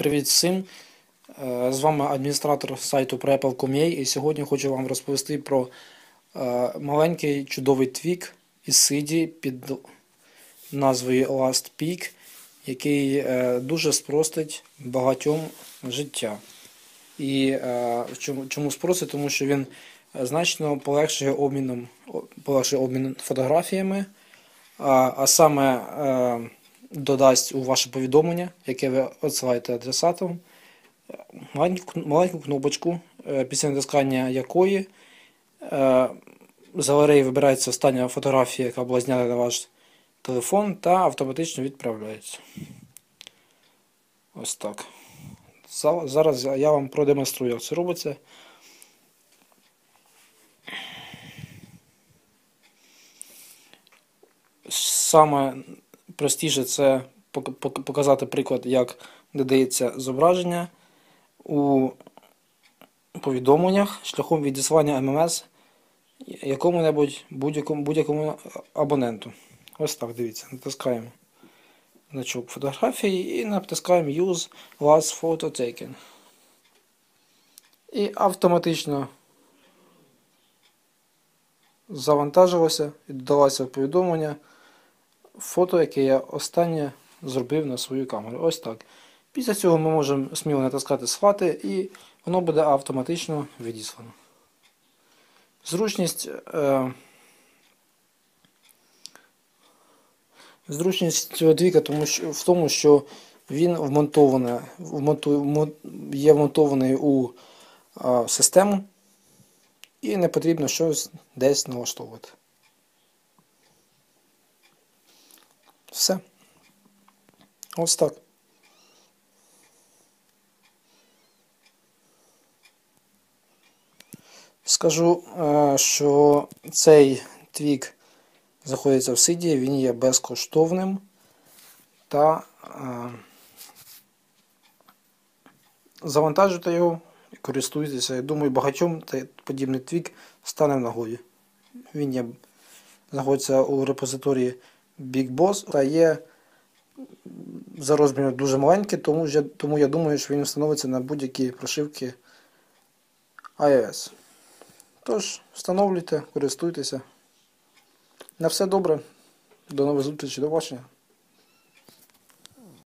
Привіт всім! Е, З вами адміністратор сайту PreApple.com.ua і сьогодні хочу вам розповісти про е, маленький чудовий твік із CD під назвою Last Peak, який е, дуже спростить багатьом життя. І чому, спростить? Тому що він значно полегшує обміном, полегшує обмін фотографіями, а, саме додасть у ваше повідомлення, яке ви відсилаєте маленьку, маленьку кнопочку, е, після натискання якої е, з галереї вибирається остання фотографія, яка була знята на ваш телефон, та автоматично відправляється. Ось так. Зараз я вам продемонструю, як це робиться. Саме простіше це пок- пок- показати приклад, як додається зображення у повідомленнях шляхом відіслання ММС якому-небудь будь-якому будь-якому абоненту. Ось так, дивіться, натискаємо значок фотографії і натискаємо Use Last Photo Taken. І автоматично завантажилося і додалося повідомлення фото, яке я останнє зробив на свою камеру. Ось так. Після цього ми можемо сміло натискати схвати і воно буде автоматично відіслано. Зручність, е, зручність цього двіка тому що, в тому, що він вмонтований, є вмонтований у е, систему і не потрібно щось десь налаштовувати. Все. Ось так. Скажу, е, що цей твік знаходиться в сиді, він є безкоштовним та е, завантажуйте його і користуйтеся. Я думаю, багатьом подібний твік стане в нагоді. Він є, знаходиться у репозиторії Big Boss та є за розміром дуже маленький, тому, тому я думаю, що він встановиться на будь-які прошивки iOS. Тож, встановлюйте, користуйтеся. На все добре. До нових зустрічей, до побачення.